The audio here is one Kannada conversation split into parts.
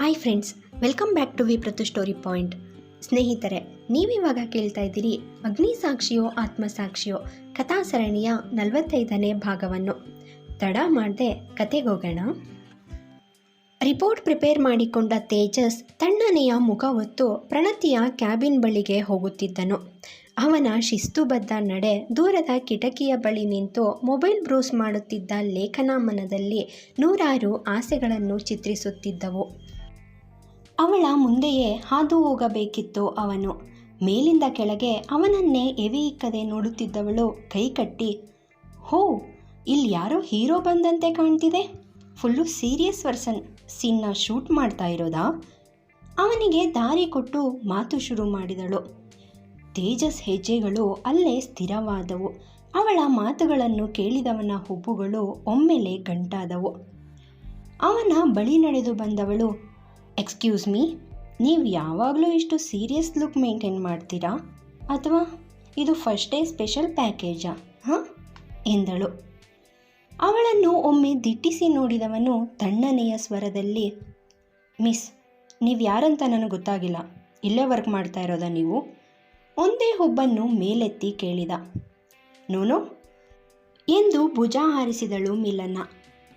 Hi friends welcome back to V ಪ್ರತು ಸ್ಟೋರಿ ಪಾಯಿಂಟ್ ಸ್ನೇಹಿತರೆ, ನೀವಿವಾಗ ಕೇಳ್ತಾ ಇದ್ದೀರಿ ಅಗ್ನಿ ಸಾಕ್ಷಿಯೋ ಆತ್ಮಸಾಕ್ಷಿಯೋ ಕಥಾ ಸರಣಿಯ ನಲವತ್ತೈದನೇ ಭಾಗವನ್ನು. ತಡ ಮಾಡದೆ ಕತೆಗೋಗೋಣ ರಿಪೋರ್ಟ್ ಪ್ರಿಪೇರ್ ಮಾಡಿಕೊಂಡ ತೇಜಸ್ ತಣ್ಣನೆಯ ಮುಖ ಹೊತ್ತು ಪ್ರಣತಿಯ ಕ್ಯಾಬಿನ್ ಬಳಿಗೆ ಹೋಗುತ್ತಿದ್ದನು. ಅವನ ಶಿಸ್ತುಬದ್ಧ ನಡೆ ದೂರದ ಕಿಟಕಿಯ ಬಳಿ ನಿಂತು ಮೊಬೈಲ್ ಬ್ರೂಸ್ ಮಾಡುತ್ತಿದ್ದ ಲೇಖನ ಮನದಲ್ಲಿ ನೂರಾರು ಆಸೆಗಳನ್ನು ಚಿತ್ರಿಸುತ್ತಿದ್ದವು. ಅವಳ ಮುಂದೆಯೇ ಹಾದು ಹೋಗಬೇಕಿತ್ತು ಅವನು. ಮೇಲಿಂದ ಕೆಳಗೆ ಅವನನ್ನೇ ಎವಿ ಇಕ್ಕದೆ ನೋಡುತ್ತಿದ್ದವಳು ಕೈಕಟ್ಟಿ ಹೋ, ಇಲ್ಲಿ ಯಾರೋ ಹೀರೋ ಬಂದಂತೆ ಕಾಣ್ತಿದೆ? Full serious person. ಸೀನ್ನ ಶೂಟ್ ಮಾಡ್ತಾ ಇರೋದಾ? ಅವನಿಗೆ ದಾರಿ ಕೊಟ್ಟು ಮಾತು ಶುರು ಮಾಡಿದಳು. ತೇಜಸ್ ಹೆಜ್ಜೆಗಳು ಅಲ್ಲೇ ಸ್ಥಿರವಾದವು. ಅವಳ ಮಾತುಗಳನ್ನು ಕೇಳಿದವನ ಹುಬ್ಬುಗಳು ಒಮ್ಮೆಲೆ ಗಂಟಾದವು. ಅವನ ಬಳಿ ನಡೆದು ಬಂದವಳು ಎಕ್ಸ್ಕ್ಯೂಸ್ ಮೀ ನೀವು ಯಾವಾಗಲೂ ಇಷ್ಟು ಸೀರಿಯಸ್ ಲುಕ್ ಮೇಂಟೈನ್ ಮಾಡ್ತೀರಾ? ಅಥವಾ ಇದು ಫಸ್ಟ್ ಡೇ ಸ್ಪೆಷಲ್ ಪ್ಯಾಕೇಜಾ ಹಾಂ? ಎಂದಳು. ಅವಳನ್ನು ಒಮ್ಮೆ ದಿಟ್ಟಿಸಿ ನೋಡಿದವನು ತಣ್ಣನೆಯ ಸ್ವರದಲ್ಲಿ ಮಿಸ್ ನೀವು ಯಾರಂತ ನನಗೆ ಗೊತ್ತಾಗಿಲ್ಲ. ಇಲ್ಲೇ ವರ್ಕ್ ಮಾಡ್ತಾ ಇರೋದಾ ನೀವು? ಒಂದೇ ಹುಬ್ಬನ್ನು ಮೇಲೆತ್ತಿ ಕೇಳಿದ. ನೋನು? ಎಂದು ಭುಜ ಹಾರಿಸಿದಳು ಮಿಲನ್ನ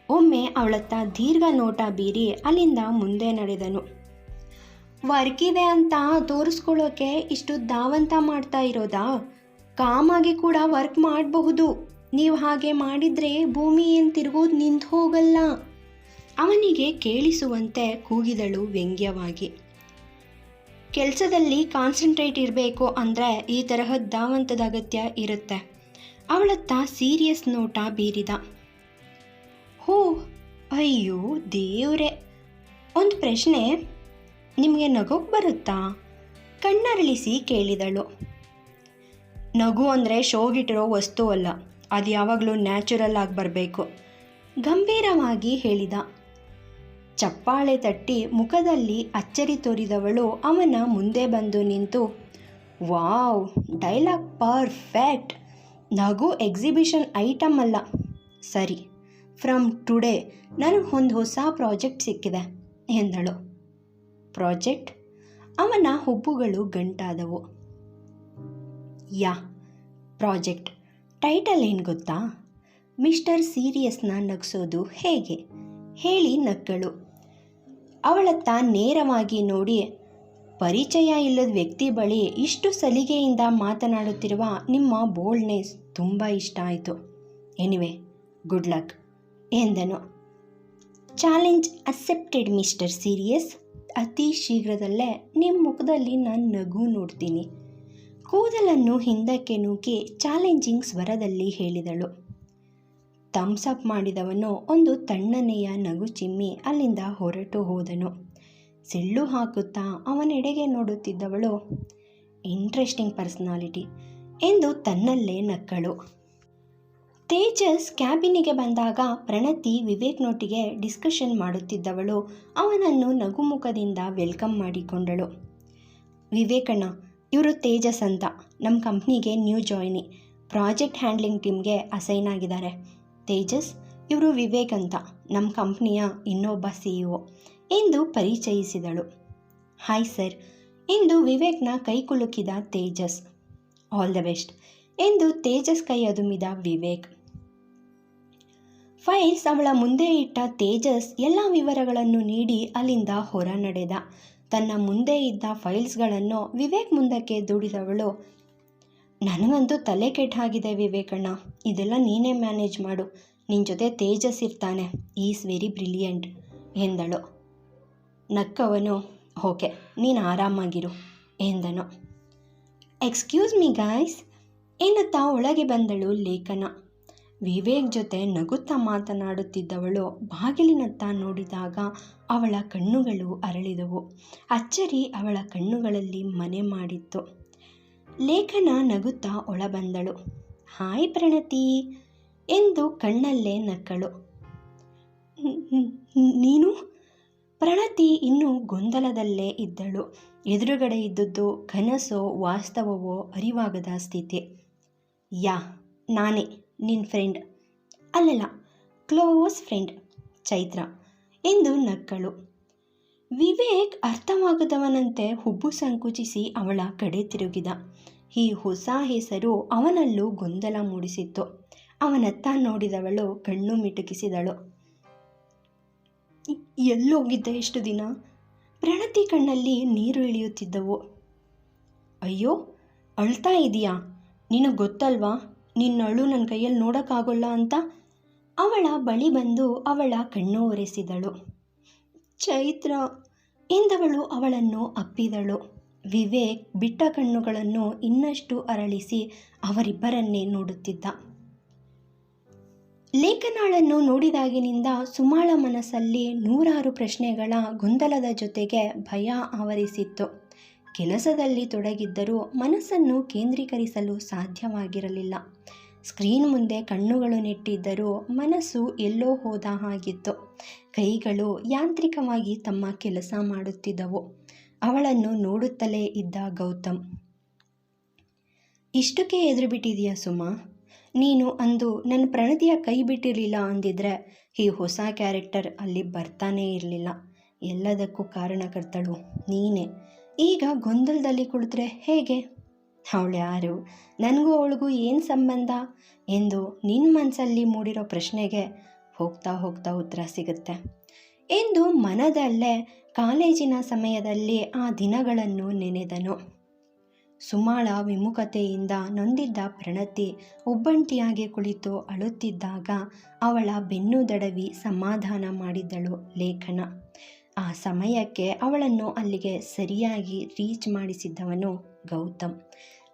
ಒಮ್ಮೆ ಅವಳತ್ತ ದೀರ್ಘ ನೋಟ ಬೀರಿ ಅಲ್ಲಿಂದ ಮುಂದೆ ನಡೆದನು. ವರ್ಕಿದೆ ಅಂತ ತೋರಿಸ್ಕೊಳ್ಳೋಕೆ ಇಷ್ಟು ದಾವಂತ ಮಾಡ್ತಾ ಇರೋದಾ? ಕಾಮಾಗಿ ಕೂಡ ವರ್ಕ್ ಮಾಡಬಹುದು. ನೀವು ಹಾಗೆ ಮಾಡಿದ್ರೆ ಭೂಮಿ ಏನು ತಿರುಗೋದು ನಿಂತು ಹೋಗಲ್ಲ. ಅವನಿಗೆ ಕೇಳಿಸುವಂತೆ ಕೂಗಿದಳು ವ್ಯಂಗ್ಯವಾಗಿ. ಕೆಲಸದಲ್ಲಿ ಕಾನ್ಸಂಟ್ರೇಟ್ ಇರಬೇಕು ಅಂದರೆ ಈ ತರಹದ ಧಾವಂತದ ಅಗತ್ಯ ಇರುತ್ತೆ. ಅವಳತ್ತ ಸೀರಿಯಸ್ ನೋಟ ಬೀರಿದ. ಹೋ ಅಯ್ಯೋ ದೇವ್ರೆ. ಒಂದು ಪ್ರಶ್ನೆ ನಿಮಗೆ ನಗೋಕ್ ಬರುತ್ತಾ? ಕಣ್ಣರಳಿಸಿ ಕೇಳಿದಳು. ನಗು ಅಂದರೆ ಶೋಗಿಟ್ಟಿರೋ ವಸ್ತು ಅಲ್ಲ, ಅದು ಯಾವಾಗಲೂ ನ್ಯಾಚುರಲ್ ಆಗಿ ಬರಬೇಕು. ಗಂಭೀರವಾಗಿ ಹೇಳಿದ. ಚಪ್ಪಾಳೆ ತಟ್ಟಿ ಮುಖದಲ್ಲಿ ಅಚ್ಚರಿ ತೋರಿದವಳು ಅವನ ಮುಂದೆ ಬಂದು ನಿಂತು, ವಾವ್, ಡೈಲಾಗ್ ಪರ್ಫೆಕ್ಟ್. ನಗು ಎಕ್ಸಿಬಿಷನ್ ಐಟಮ್ ಅಲ್ಲ. ಸರಿ ಫ್ರಮ್ ಟುಡೇ ನನಗೆ ಒಂದು ಹೊಸ ಪ್ರಾಜೆಕ್ಟ್ ಸಿಕ್ಕಿದೆ, ಎಂದಳು. ಪ್ರಾಜೆಕ್ಟ್? ಅವನ ಹುಬ್ಬುಗಳು ಗಂಟಾದವು. ಯಾ, ಪ್ರಾಜೆಕ್ಟ್. ಟೈಟಲ್ ಏನು ಗೊತ್ತಾ? ಮಿಸ್ಟರ್ ಸೀರಿಯಸ್ನ ನಗಿಸೋದು ಹೇಗೆ? ಹೇಳಿ ನಕ್ಕಳು. ಅವಳತ್ತ ನೇರವಾಗಿ ನೋಡಿ, ಪರಿಚಯ ಇಲ್ಲದ ವ್ಯಕ್ತಿ ಬಳಿ ಇಷ್ಟು ಸಲಿಗೆಯಿಂದ ಮಾತನಾಡುತ್ತಿರುವ ನಿಮ್ಮ ಬೋಲ್ಡ್ನೆಸ್ ತುಂಬ ಇಷ್ಟ ಆಯಿತು. ಎನಿವೆ ಗುಡ್ ಲಕ್ ಎಂದನು. Challenge accepted mister serious. ಅತಿ ಶೀಘ್ರದಲ್ಲೇ ನಿಮ್ಮ ಮುಖದಲ್ಲಿ ನಾನು ನಗು ನೋಡ್ತೀನಿ. ಕೂದಲನ್ನು ಹಿಂದಕ್ಕೆ ನೂಕಿ ಚಾಲೆಂಜಿಂಗ್ ಸ್ವರದಲ್ಲಿ ಹೇಳಿದಳು. ಥಮ್ಸ್ ಅಪ್ ಮಾಡಿದವನು ಒಂದು ತಣ್ಣನೆಯ ನಗು ಚಿಮ್ಮಿ ಅಲ್ಲಿಂದ ಹೊರಟು ಹೋದನು. ಸಿಳ್ಳು ಹಾಕುತ್ತಾ ಅವನೆಡೆಗೆ ನೋಡುತ್ತಿದ್ದವಳು, ಇಂಟ್ರೆಸ್ಟಿಂಗ್ ಪರ್ಸನಾಲಿಟಿ ಎಂದು ತನ್ನಲ್ಲೇ ನಕ್ಕಳು. ತೇಜಸ್ ಕ್ಯಾಬಿನಿಗೆ ಬಂದಾಗ ಪ್ರಣತಿ ವಿವೇಕ್ನೊಟ್ಟಿಗೆ ಡಿಸ್ಕಷನ್ ಮಾಡುತ್ತಿದ್ದವಳು. ಅವನನ್ನು ನಗುಮುಖದಿಂದ ವೆಲ್ಕಮ್ ಮಾಡಿಕೊಂಡಳು. ವಿವೇಕಣ್ಣ, ಇವರು ತೇಜಸ್ ಅಂತ. ನಮ್ಮ ಕಂಪ್ನಿಗೆ ನ್ಯೂ ಜಾಯ್ನಿ. ಪ್ರಾಜೆಕ್ಟ್ ಹ್ಯಾಂಡ್ಲಿಂಗ್ ಟೀಮ್ಗೆ ಅಸೈನ್ ಆಗಿದ್ದಾರೆ. ತೇಜಸ್, ಇವರು ವಿವೇಕ್ ಅಂತ. ನಮ್ಮ ಕಂಪ್ನಿಯ ಇನ್ನೊಬ್ಬ ಸಿ ಒ ಎಂದು ಪರಿಚಯಿಸಿದಳು. Hi sir. ಎಂದು ವಿವೇಕ್ನ ಕೈ ಕುಲುಕಿದ ತೇಜಸ್. ಆಲ್ ದ ಬೆಸ್ಟ್ ಎಂದು ತೇಜಸ್ ಕೈ ಅದುಮಿದ ವಿವೇಕ್. ಫೈಲ್ಸ್ ಅವಳ ಮುಂದೆ ಇಟ್ಟ ತೇಜಸ್ ಎಲ್ಲ ವಿವರಗಳನ್ನು ನೀಡಿ ಅಲ್ಲಿಂದ ಹೊರ ನಡೆದ ತನ್ನ ಮುಂದೆ ಇದ್ದ ಫೈಲ್ಸ್ಗಳನ್ನು ವಿವೇಕ್ ಮುಂದಕ್ಕೆ ದುಡಿದವಳು. ನನಗಂತೂ ತಲೆ ಕೆಟ್ಟ ಹಾಗಿದೆ ವಿವೇಕಣ್ಣ. ಇದೆಲ್ಲ ನೀನೇ ಮ್ಯಾನೇಜ್ ಮಾಡು. ನಿನ್ನ ಜೊತೆ ತೇಜಸ್ ಇರ್ತಾನೆ. ಈಸ್ ವೆರಿ ಬ್ರಿಲಿಯಂಟ್, ಎಂದಳು. ನಕ್ಕವನು, ಓಕೆ, ನೀನು ಆರಾಮಾಗಿರು, ಎಂದನು. ಎಕ್ಸ್ಕ್ಯೂಸ್ ಮೀ ಗಾಯ್ಸ್ ಎನ್ನುತ್ತಾ ಒಳಗೆ ಬಂದಳು ಲೇಖನ. ವಿವೇಕ್ ಜೊತೆ ನಗುತ್ತಾ ಮಾತನಾಡುತ್ತಿದ್ದವಳು ಬಾಗಿಲಿನತ್ತ ನೋಡಿದಾಗ ಅವಳ ಕಣ್ಣುಗಳು ಅರಳಿದವು. ಅಚ್ಚರಿ ಅವಳ ಕಣ್ಣುಗಳಲ್ಲಿ ಮನೆ ಮಾಡಿತ್ತು. ಲೇಖನ ನಗುತ್ತಾ ಒಳಬಂದಳು. ಹಾಯ್ ಪ್ರಣತಿ. ಎಂದು ಕಣ್ಣಲ್ಲೇ ನಕ್ಕಳು. ನೀನು? ಪ್ರಣತಿ ಇನ್ನೂ ಗೊಂದಲದಲ್ಲೇ ಇದ್ದಳು. ಎದುರುಗಡೆ ಇದ್ದದ್ದು ಕನಸೋ ವಾಸ್ತವವೋ ಅರಿವಾಗದ ಸ್ಥಿತಿ. ಯಾ, ನಾನೇ. ನಿನ್ನ ಫ್ರೆಂಡ್ ಅಲ್ಲಲ್ಲ ಕ್ಲೋಸ್ ಫ್ರೆಂಡ್ ಚೈತ್ರ. ಎಂದು ನಕ್ಕಳು. ವಿವೇಕ್ ಅರ್ಥವಾಗದವನಂತೆ ಹುಬ್ಬು ಸಂಕುಚಿಸಿ ಅವಳ ಕಡೆ ತಿರುಗಿದ. ಈ ಹೊಸ ಹೆಸರು ಅವನಲ್ಲೂ ಗೊಂದಲ ಮೂಡಿಸಿತ್ತು. ಅವನತ್ತ ನೋಡಿದವಳು ಕಣ್ಣು ಮಿಟುಕಿಸಿದಳು. ಎಲ್ಲೋಗಿದ್ದೆ ಎಷ್ಟು ದಿನ? ಪ್ರಣತಿ ಕಣ್ಣಲ್ಲಿ ನೀರು ಇಳಿಯುತ್ತಿದ್ದವು. ಅಯ್ಯೋ, ಅಳ್ತಾ ಇದೆಯಾ? ನಿನಗೆ ಗೊತ್ತಲ್ವಾ? ನಿನ್ನ ಅಳು ನನ್ನ ಕೈಯಲ್ಲಿ ನೋಡೋಕ್ಕಾಗೋಲ್ಲ ಅಂತ ಅವಳ ಬಳಿ ಬಂದು ಅವಳ ಕಣ್ಣು ಒರೆಸಿದಳು. ಚೈತ್ರ ಎಂದವಳು ಅವಳನ್ನು ಅಪ್ಪಿದಳು. ವಿವೇಕ್ ಬಿಟ್ಟ ಕಣ್ಣುಗಳನ್ನು ಇನ್ನಷ್ಟು ಅರಳಿಸಿ ಅವರಿಬ್ಬರನ್ನೇ ನೋಡುತ್ತಿದ್ದ. ಲೇಖನಾಳನ್ನು ನೋಡಿದಾಗಿನಿಂದ ಸುಮಾಳ ಮನಸ್ಸಲ್ಲಿ ನೂರಾರು ಪ್ರಶ್ನೆಗಳ ಗೊಂದಲದ ಜೊತೆಗೆ ಭಯ ಆವರಿಸಿತ್ತು. ಕೆಲಸದಲ್ಲಿ ತೊಡಗಿದ್ದರೂ ಮನಸ್ಸನ್ನು ಕೇಂದ್ರೀಕರಿಸಲು ಸಾಧ್ಯವಾಗಿರಲಿಲ್ಲ. ಸ್ಕ್ರೀನ್ ಮುಂದೆ ಕಣ್ಣುಗಳು ನೆಟ್ಟಿದ್ದರೂ ಮನಸ್ಸು ಎಲ್ಲೋ ಹೋದ ಹಾಗಿತ್ತು. ಕೈಗಳು ಯಾಂತ್ರಿಕವಾಗಿ ತಮ್ಮ ಕೆಲಸ ಮಾಡುತ್ತಿದ್ದವು. ಅವಳನ್ನು ನೋಡುತ್ತಲೇ ಇದ್ದ ಗೌತಮ್. ಇಷ್ಟಕ್ಕೆ ಎದುರು ಬಿಟ್ಟಿದೆಯಾ ಸುಮಾ? ನೀನು ಅಂದು ನನ್ನ ಪ್ರಣತಿಯ ಕೈ ಬಿಟ್ಟಿರಲಿಲ್ಲ ಅಂದಿದ್ರೆ ಈ ಹೊಸ ಕ್ಯಾರೆಕ್ಟರ್ ಅಲ್ಲಿ ಬರ್ತಾನೇ ಇರಲಿಲ್ಲ. ಎಲ್ಲದಕ್ಕೂ ಕಾರಣಕರ್ತಳು. ನೀನೇ. ಈಗ ಗೊಂದಲದಲ್ಲಿ ಕುಳಿತರೆ ಹೇಗೆ? ಅವಳು ಯಾರು? ನನಗೂ ಅವಳಿಗೂ ಏನು ಸಂಬಂಧ? ಎಂದು ನಿನ್ನ ಮನಸ್ಸಲ್ಲಿ ಮೂಡಿರೋ ಪ್ರಶ್ನೆಗೆ ಹೋಗ್ತಾ ಹೋಗ್ತಾ ಉತ್ತರ ಸಿಗುತ್ತೆ. ಎಂದು ಮನದಲ್ಲೇ ಕಾಲೇಜಿನ ಸಮಯದಲ್ಲಿ ಆ ದಿನಗಳನ್ನು ನೆನೆದನು. ಸುಮಾಳ ವಿಮುಖತೆಯಿಂದ ನೊಂದಿದ್ದ ಪ್ರಣತಿ ಒಬ್ಬಂಟಿಯಾಗಿ ಕುಳಿತು ಅಳುತ್ತಿದ್ದಾಗ ಅವಳ ಬೆನ್ನು ದಡವಿ ಸಮಾಧಾನ ಮಾಡಿದ್ದಳು ಲೇಖನ. ಆ ಸಮಯಕ್ಕೆ ಅವಳನ್ನು ಅಲ್ಲಿಗೆ ಸರಿಯಾಗಿ ರೀಚ್ ಮಾಡಿಸಿದ್ದವನು ಗೌತಮ್.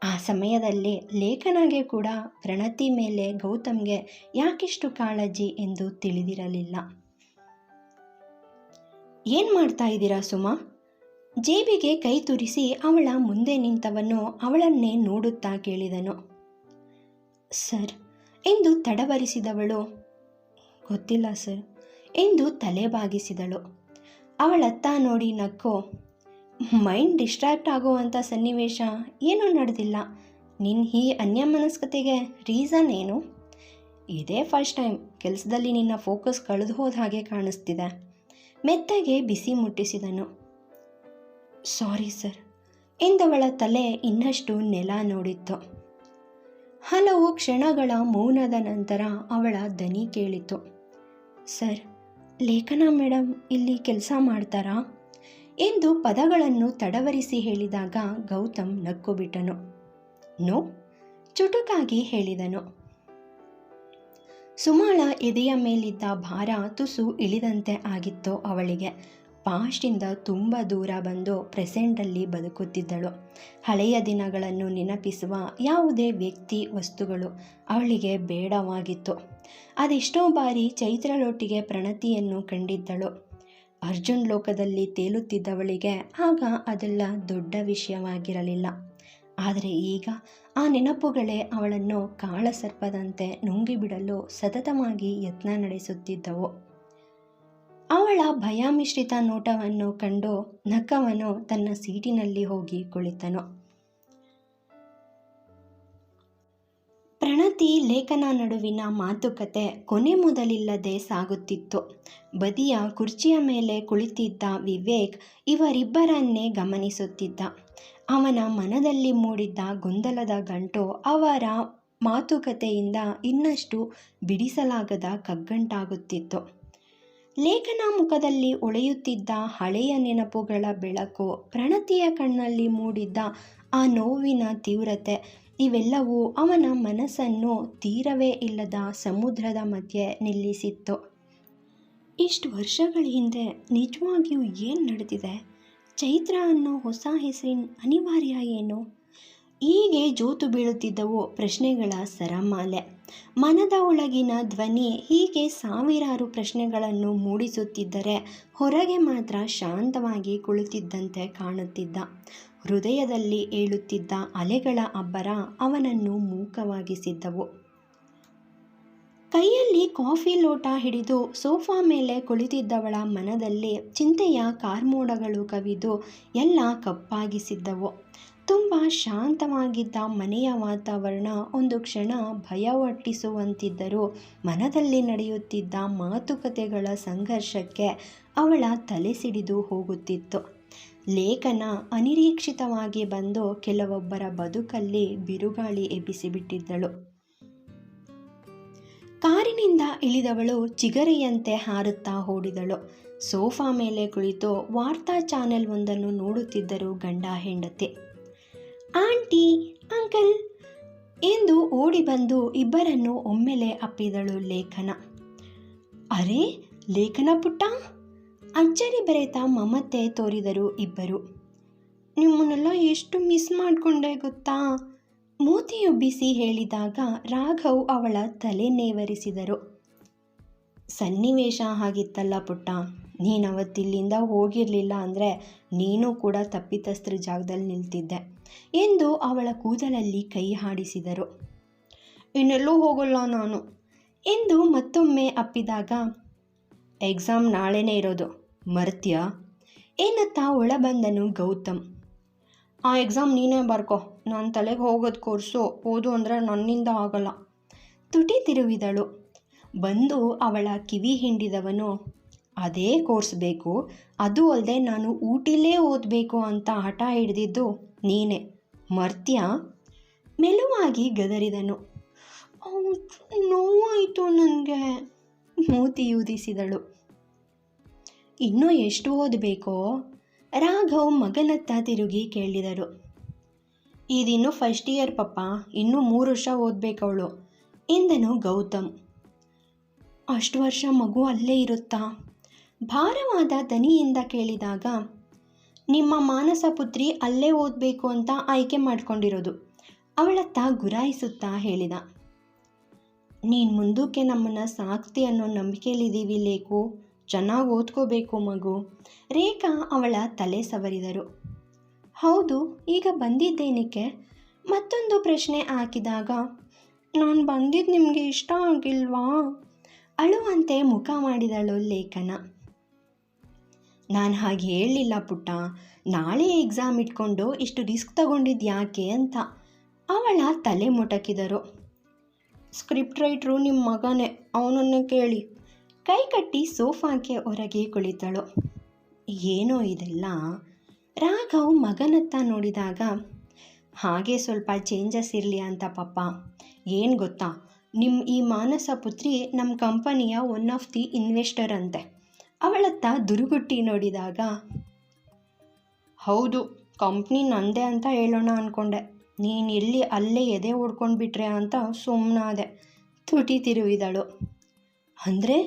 ಆ ಸಮಯದಲ್ಲಿ ಲೇಖನಗೆ ಕೂಡ ಪ್ರಣತಿ ಮೇಲೆ ಗೌತಮ್ಗೆ ಯಾಕಿಷ್ಟು ಕಾಳಜಿ ಎಂದು ತಿಳಿದಿರಲಿಲ್ಲ. ಏನು ಮಾಡ್ತಾ ಇದ್ದೀರಾ ಸುಮಾ? ಜೇಬಿಗೆ ಕೈ ತುರಿಸಿ ಅವಳ ಮುಂದೆ ನಿಂತವನು ಅವಳನ್ನೇ ನೋಡುತ್ತಾ ಕೇಳಿದನು. ಸರ್, ಎಂದು ತಡವರಿಸಿದವಳು. ಗೊತ್ತಿಲ್ಲ ಸರ್, ಎಂದು ತಲೆ ಬಾಗಿಸಿದಳು ಅವಳತ್ತ ನೋಡಿ ನಕ್ಕು, ಮೈಂಡ್ ಡಿಸ್ಟ್ರಾಕ್ಟ್ ಆಗುವಂಥ ಸನ್ನಿವೇಶ ಏನೂ ನಡೆದಿಲ್ಲ. ನಿನ್ನ ಈ ಅನ್ಯಮನಸ್ಕತೆಗೆ ರೀಸನ್ ಏನು? ಇದೇ ಫಸ್ಟ್ ಟೈಮ್ ಕೆಲಸದಲ್ಲಿ ನಿನ್ನ ಫೋಕಸ್ ಕಳೆದು ಹೋದ ಹಾಗೆ ಕಾಣಿಸ್ತಿದೆ. ಮೆತ್ತಗೆ ಬಿಸಿ ಮುಟ್ಟಿಸಿದನು. ಸಾರಿ ಸರ್ ಎಂದವಳ ತಲೆ ಇನ್ನಷ್ಟು ನೆಲ ನೋಡಿತ್ತು. ಹಲವು ಕ್ಷಣಗಳ ಮೌನದ ನಂತರ ಅವಳ ದನಿ ಕೇಳಿತು. ಸರ್ ಲೇಖನಾ ಮೇಡಮ್ ಇಲ್ಲಿ ಕೆಲಸ ಮಾಡ್ತಾರಾ? ಎಂದು ಪದಗಳನ್ನು ತಡವರಿಸಿ ಹೇಳಿದಾಗ ಗೌತಮ್ ನಕ್ಕು ಬಿಟ್ಟನು ನೋ, ಚುಟುಕಾಗಿ ಹೇಳಿದನು. ಸುಮಾಳ ಎದೆಯ ಮೇಲಿದ್ದ ಭಾರ ತುಸು ಇಳಿದಂತೆ ಆಗಿತ್ತು ಅವಳಿಗೆ. ಪಾಸ್ಟಿಂದ ತುಂಬ ದೂರ ಬಂದು ಪ್ರೆಸೆಂಟಲ್ಲಿ ಬದುಕುತ್ತಿದ್ದಳು. ಹಳೆಯ ದಿನಗಳನ್ನು ನೆನಪಿಸುವ ಯಾವುದೇ ವ್ಯಕ್ತಿ ವಸ್ತುಗಳು ಅವಳಿಗೆ ಬೇಡವಾಗಿತ್ತು. ಅದೆಷ್ಟೋ ಬಾರಿ ಚೈತ್ರಳೊಟ್ಟಿಗೆ ಪ್ರಣತಿಯನ್ನು ಕಂಡಿದ್ದಳು. ಅರ್ಜುನ್ ಲೋಕದಲ್ಲಿ ತೇಲುತ್ತಿದ್ದವಳಿಗೆ ಆಗ ಅದೆಲ್ಲ ದೊಡ್ಡ ವಿಷಯವಾಗಿರಲಿಲ್ಲ. ಆದರೆ ಈಗ ಆ ನೆನಪುಗಳೇ ಅವಳನ್ನು ಕಾಳಸರ್ಪದಂತೆ ನುಂಗಿಬಿಡಲು ಸತತವಾಗಿ ಯತ್ನ ನಡೆಸುತ್ತಿದ್ದವು. ಅವಳ ಭಯಮಿಶ್ರಿತ ನೋಟವನ್ನು ಕಂಡು ನಕ್ಕವನು ತನ್ನ ಸೀಟಿನಲ್ಲಿ ಹೋಗಿ ಕುಳಿತನು. ಪ್ರಣತಿ ಲೇಖನ ನಡುವಿನ ಮಾತುಕತೆ ಕೊನೆ ಮೊದಲಿಲ್ಲದೆ ಸಾಗುತ್ತಿತ್ತು. ಬದಿಯ ಕುರ್ಚಿಯ ಮೇಲೆ ಕುಳಿತಿದ್ದ ವಿವೇಕ್ ಇವರಿಬ್ಬರನ್ನೇ ಗಮನಿಸುತ್ತಿದ್ದ. ಅವನ ಮನದಲ್ಲಿ ಮೂಡಿದ್ದ ಗೊಂದಲದ ಗಂಟು ಅವರ ಮಾತುಕತೆಯಿಂದ ಇನ್ನಷ್ಟು ಬಿಡಿಸಲಾಗದ ಕಗ್ಗಂಟಾಗುತ್ತಿತ್ತು. ಲೇಖನ ಮುಖದಲ್ಲಿ ಉಳಿಯುತ್ತಿದ್ದ ಹಳೆಯ ನೆನಪುಗಳ ಬೆಳಕು ಪ್ರಣತಿಯ ಕಣ್ಣಲ್ಲಿ ಮೂಡಿದ್ದ ಆ ನೋವಿನ ತೀವ್ರತೆ, ಇವೆಲ್ಲವೂ ಅವನ ಮನಸ್ಸನ್ನು ತೀರವೇ ಇಲ್ಲದ ಸಮುದ್ರದ ಮಧ್ಯೆ ನಿಲ್ಲಿಸಿತ್ತು. ಇಷ್ಟು ವರ್ಷಗಳ ಹಿಂದೆ ನಿಜವಾಗಿಯೂ ಏನು ನಡೆದಿದೆ? ಚೈತ್ರ ಅನ್ನೋ ಹೊಸ ಹೆಸರಿನ ಅನಿವಾರ್ಯ ಏನು? ಹೀಗೆ ಜೋತು ಬೀಳುತ್ತಿದ್ದವು ಪ್ರಶ್ನೆಗಳ ಸರಮಾಲೆ. ಮನದ ಒಳಗಿನ ಧ್ವನಿ ಹೀಗೆ ಸಾವಿರಾರು ಪ್ರಶ್ನೆಗಳನ್ನು ಮೂಡಿಸುತ್ತಿದ್ದರೆ ಹೊರಗೆ ಮಾತ್ರ ಶಾಂತವಾಗಿ ಕುಳಿತಿದ್ದಂತೆ ಕಾಣುತ್ತಿದ್ದ. ಹೃದಯದಲ್ಲಿ ಏಳುತ್ತಿದ್ದ ಅಲೆಗಳ ಅಬ್ಬರ ಅವನನ್ನು ಮೂಕವಾಗಿಸಿದ್ದವು. ಕೈಯಲ್ಲಿ ಕಾಫಿ ಲೋಟ ಹಿಡಿದು ಸೋಫಾ ಮೇಲೆ ಕುಳಿತಿದ್ದವಳ ಮನದಲ್ಲಿ ಚಿಂತೆಯ ಕಾರ್ಮೋಡಗಳು ಕವಿದು ಎಲ್ಲ ಕಪ್ಪಾಗಿಸಿದ್ದವು. ತುಂಬ ಶಾಂತವಾಗಿದ್ದ ಮನೆಯ ವಾತಾವರಣ ಒಂದು ಕ್ಷಣ ಭಯ ಮನದಲ್ಲಿ ನಡೆಯುತ್ತಿದ್ದ ಮಾತುಕತೆಗಳ ಸಂಘರ್ಷಕ್ಕೆ ಅವಳ ತಲೆ ಸಿಡಿದು ಹೋಗುತ್ತಿತ್ತು. ಲೇಖನ ಅನಿರೀಕ್ಷಿತವಾಗಿ ಬಂದು ಕೆಲವೊಬ್ಬರ ಬದುಕಲ್ಲಿ ಬಿರುಗಾಳಿ ಎಬ್ಬಿಸಿಬಿಟ್ಟಿದ್ದಳು. ಕಾರಿನಿಂದ ಇಳಿದವಳು ಚಿಗರೆಯಂತೆ ಹಾರುತ್ತಾ ಓಡಿದಳು. ಸೋಫಾ ಮೇಲೆ ಕುಳಿತು ವಾರ್ತಾ ಚಾನೆಲ್ ಒಂದನ್ನು ನೋಡುತ್ತಿದ್ದರು ಗಂಡ ಹೆಂಡತಿ. ಆಂಟಿ, ಅಂಕಲ್ ಎಂದು ಓಡಿ ಬಂದು ಇಬ್ಬರನ್ನು ಒಮ್ಮೆಲೆ ಅಪ್ಪಿದಳು ಲೇಖನ. ಅರೆ, ಲೇಖನ ಪುಟ್ಟ? ಅಚ್ಚರಿ ಬೆರೆತ ಮಮತೆ ತೋರಿದರು ಇಬ್ಬರು. ನಿಮ್ಮನ್ನೆಲ್ಲ ಎಷ್ಟು ಮಿಸ್ ಮಾಡಿಕೊಂಡೆ ಗೊತ್ತಾ? ಮೂತಿಯೊಬ್ಬಿಸಿ ಹೇಳಿದಾಗ ರಾಘವ್ ಅವಳ ತಲೆ ನೇವರಿಸಿದರು. ಸನ್ನಿವೇಶ ಆಗಿತ್ತಲ್ಲ ಪುಟ್ಟ. ನೀನು ಅವತ್ತಿಲ್ಲಿಂದ ಹೋಗಿರಲಿಲ್ಲ ಅಂದರೆ ನೀನು ಕೂಡ ತಪ್ಪಿತಸ್ಥರ ಜಾಗದಲ್ಲಿ ನಿಲ್ತಿದ್ದೆ. ಎಂದು ಅವಳ ಕೂದಲಲ್ಲಿ ಕೈ ಹಾಡಿಸಿದರು. ಇನ್ನೆಲ್ಲೂ ಹೋಗಲ್ಲ ನಾನು ಎಂದು ಮತ್ತೊಮ್ಮೆ ಅಪ್ಪಿದಾಗ, ಎಕ್ಸಾಮ್ ನಾಳೆನೇ ಇರೋದು, ಮರ್ತ್ಯಾ? ಏನತ್ತಾ ಒಳಬಂದನು ಗೌತಮ್. ಆ ಎಕ್ಸಾಮ್ ನೀನೇ ಬರ್ಕೋ, ನಾನು ತಲೆಗೆ ಹೋಗೋದು ಕೋರ್ಸು, ಓದು ಅಂದರೆ ನನ್ನಿಂದ ಆಗಲ್ಲ. ತುಟಿ ತಿರುವಿದಳು. ಬಂದು ಅವಳ ಕಿವಿ ಹಿಂಡಿದವನು, ಅದೇ ಕೋರ್ಸ್ ಬೇಕು, ಅದು ಅಲ್ಲದೆ ನಾನು ಊಟಿಲೇ ಓದಬೇಕು ಅಂತ ಹಠ ಹಿಡ್ದಿದ್ದು ನೀನೇ. ಮರ್ತ್ಯಾ? ಮೆಲುವಾಗಿ ಗದರಿದನು. ನೋವಾಯಿತು ನನಗೆ ಮೂತಿ ಊದಿಸಿದಳು. ಇನ್ನೂ ಎಷ್ಟು ಓದಬೇಕೋ? ರಾಘವ್ ಮಗನತ್ತ ತಿರುಗಿ ಕೇಳಿದರು. ಇದಿನ್ನು ಫಸ್ಟ್ ಇಯರ್ ಪಪ್ಪ, ಇನ್ನೂ ಮೂರು ವರ್ಷ ಓದಬೇಕವಳು, ಎಂದನು ಗೌತಮ್. ಅಷ್ಟು ವರ್ಷ ಮಗು ಅಲ್ಲೇ ಇರುತ್ತಾ? ಭಾರವಾದ ದನಿಯಿಂದ ಕೇಳಿದಾಗ ನಿಮ್ಮ ಮಾನಸ ಪುತ್ರಿ ಅಲ್ಲೇ ಓದಬೇಕು ಅಂತ ಆಯ್ಕೆ ಮಾಡ್ಕೊಂಡಿರೋದು. ಅವಳತ್ತ ಗುರಾಯಿಸುತ್ತಾ ಹೇಳಿದ. ನೀನು ಮುಂದಕ್ಕೆ ನಮ್ಮನ್ನು ಸಾಕ್ತಿ ಅನ್ನೋ ನಂಬಿಕೆಯಲ್ಲಿದ್ದೀವಿ ಲೇಖು. ಚೆನ್ನಾಗಿ ಓದ್ಕೋಬೇಕು ಮಗು. ರೇಖಾ ಅವಳ ತಲೆ ಸವರಿದರು. ಹೌದು, ಈಗ ಬಂದಿದ್ದೇನಕ್ಕೆ? ಮತ್ತೊಂದು ಪ್ರಶ್ನೆ ಹಾಕಿದಾಗ, ನಾನು ಬಂದಿದ್ದು ನಿಮಗೆ ಇಷ್ಟ ಆಗಿಲ್ವಾ? ಅಳುವಂತೆ ಮುಖ ಮಾಡಿದಳು ಲೇಖನ. ನಾನು ಹಾಗೆ ಹೇಳಲಿಲ್ಲ ಪುಟ್ಟ. ನಾಳೆ ಎಕ್ಸಾಮ್ ಇಟ್ಕೊಂಡು ಇಷ್ಟು ರಿಸ್ಕ್ ತಗೊಂಡಿದ್ದು ಯಾಕೆ ಅಂತ. ಅವಳ ತಲೆ ಮುಟಕಿದರು. ಸ್ಕ್ರಿಪ್ಟ್ ರೈಟ್ರು ನಿಮ್ಮ ಮಗನೇ, ಅವನನ್ನು ಕೇಳಿ. ಕೈ ಕಟ್ಟಿ ಸೋಫಾಕ್ಕೆ ಹೊರಗೆ ಕುಳಿತಳು. ಏನೋ ಇದೆಲ್ಲ? ರಾಘವ್ ಮಗನತ್ತ ನೋಡಿದಾಗ, ಹಾಗೆ ಸ್ವಲ್ಪ ಚೇಂಜಸ್ ಇರಲಿ ಅಂತ ಪಾಪ ಏನು ಗೊತ್ತಾ? ನಿಮ್ಮ ಈ ಮಾನಸ ಪುತ್ರಿ ನಮ್ಮ ಕಂಪನಿಯ ಒನ್ ಆಫ್ ದಿ ಇನ್ವೆಸ್ಟರ್ ಅಂತೆ. ಅವಳತ್ತ ದುರುಗುಟ್ಟಿ ನೋಡಿದಾಗ, ಹೌದು, ಕಂಪ್ನಿ ನಂದೆ ಅಂತ ಹೇಳೋಣ ಅಂದ್ಕೊಂಡೆ ನೀನು ಎಲ್ಲಿ ಅಲ್ಲೇ ಎದೆ ಓಡ್ಕೊಂಡು ಬಿಟ್ರೆ ಅಂತ ಸುಮ್ಮನಾದೆ ತುಟಿ ತಿರುವಿದಳು. ಅಂದರೆ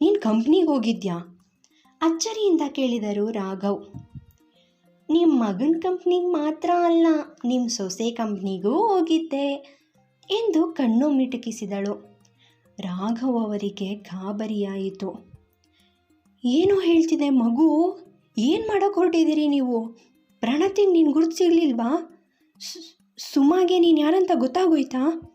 ನೀನು ಕಂಪ್ನಿಗೆ ಹೋಗಿದ್ಯಾ ಅಚ್ಚರಿಯಿಂದ ಕೇಳಿದರು ರಾಘವ್. ನಿಮ್ಮ ಮಗನ ಕಂಪ್ನಿಗೆ ಮಾತ್ರ ಅಲ್ಲ ನಿಮ್ಮ ಸೊಸೆ ಕಂಪ್ನಿಗೂ ಹೋಗಿದ್ದೆ ಎಂದು ಕಣ್ಣು ಮಿಟುಕಿಸಿದಳು. ರಾಘವ್ ಅವರಿಗೆ ಗಾಬರಿಯಾಯಿತು. ಏನು ಹೇಳ್ತಿದೆ ಮಗು? ಏನು ಮಾಡೋಕೆ ಹೊರಟಿದ್ದೀರಿ ನೀವು? ಪ್ರಣತಿಗೆ ನೀನು ಗುರುತಿಸಿರ್ಲಿಲ್ವಾ? ಸುಮಾಗೆ ನೀನು ಯಾರಂತ ಗೊತ್ತಾಗೋಯ್ತಾ?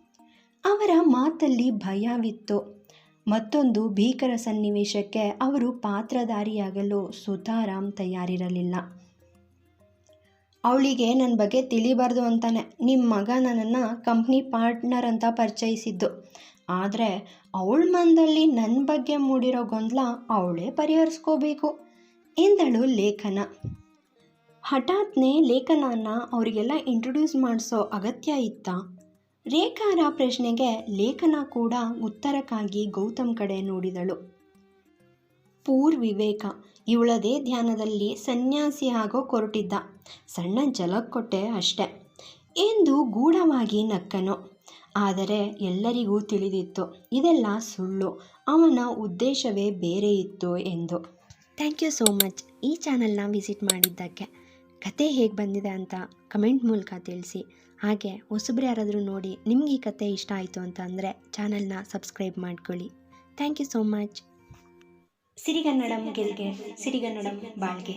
ಅವರ ಮಾತಲ್ಲಿ ಭಯವಿತ್ತು ಮತ್ತೊಂದು ಭೀಕರ ಸನ್ನಿವೇಶಕ್ಕೆ ಅವರು ಪಾತ್ರಧಾರಿಯಾಗಲು ಸುತಾರಾಮ್ ತಯಾರಿರಲಿಲ್ಲ. ಅವಳಿಗೆ ನನ್ನ ಬಗ್ಗೆ ತಿಳಿಬಾರ್ದು ಅಂತಾನೆ. ನಿಮ್ಮ ಮಗ ನನ್ನನ್ನು ಕಂಪ್ನಿ ಪಾರ್ಟ್ನರ್ ಅಂತ ಪರಿಚಯಿಸಿದ್ದು. ಆದರೆ ಅವಳ ಮನದಲ್ಲಿ ನನ್ನ ಬಗ್ಗೆ ಮೂಡಿರೋ ಗೊಂದಲ ಅವಳೇ ಪರಿಹರಿಸ್ಕೋಬೇಕು ಎಂದಳು ಲೇಖನ. ಹಠಾತ್ನೇ ಲೇಖನನ ಅವರಿಗೆಲ್ಲ ಇಂಟ್ರೊಡ್ಯೂಸ್ ಮಾಡಿಸೋ ಅಗತ್ಯ ಇತ್ತ. ರೇಖಾರ ಪ್ರಶ್ನೆಗೆ ಲೇಖನ ಕೂಡ ಉತ್ತರಕ್ಕಾಗಿ ಗೌತಮ್ ಕಡೆ ನೋಡಿದಳು. ಪೂರ್ ವಿವೇಕ ಇವಳದೇ ಧ್ಯಾನದಲ್ಲಿ ಸನ್ಯಾಸಿ ಆಗೋ ಕೊರಟಿದ್ದ. ಸಣ್ಣ ಜಲಕ್ಕೊಟ್ಟೆ ಅಷ್ಟೆ. ಎಂದು ಗೂಢವಾಗಿ ನಕ್ಕನು. ಆದರೆ ಎಲ್ಲರಿಗೂ ತಿಳಿದಿತ್ತು, ಇದೆಲ್ಲ ಸುಳ್ಳು. ಅವನ ಉದ್ದೇಶವೇ ಬೇರೆ ಇತ್ತು ಎಂದು. Thank you so much. ಈ ಚಾನಲ್ನ ವಿಸಿಟ್ ಮಾಡಿದ್ದಕ್ಕೆ. ಕತೆ ಹೇಗೆ ಬಂದಿದೆ ಅಂತ ಕಮೆಂಟ್ ಮೂಲಕ ತಿಳಿಸಿ. ಹಾಗೆ ಹೊಸಬ್ರು ಯಾರಾದರೂ ನೋಡಿ ನಿಮ್ಗೆ ಈ ಕತೆ ಇಷ್ಟ ಆಯಿತು ಅಂತ ಅಂದರೆ ಚಾನಲ್ನ ಸಬ್ಸ್ಕ್ರೈಬ್ ಮಾಡ್ಕೊಳ್ಳಿ. Thank you so much. ಸಿರಿಗನ್ನಡಂ ಗೆಲ್ಗೆ ಸಿರಿಗನ್ನಡಂ ಬಾಳ್ಗೆ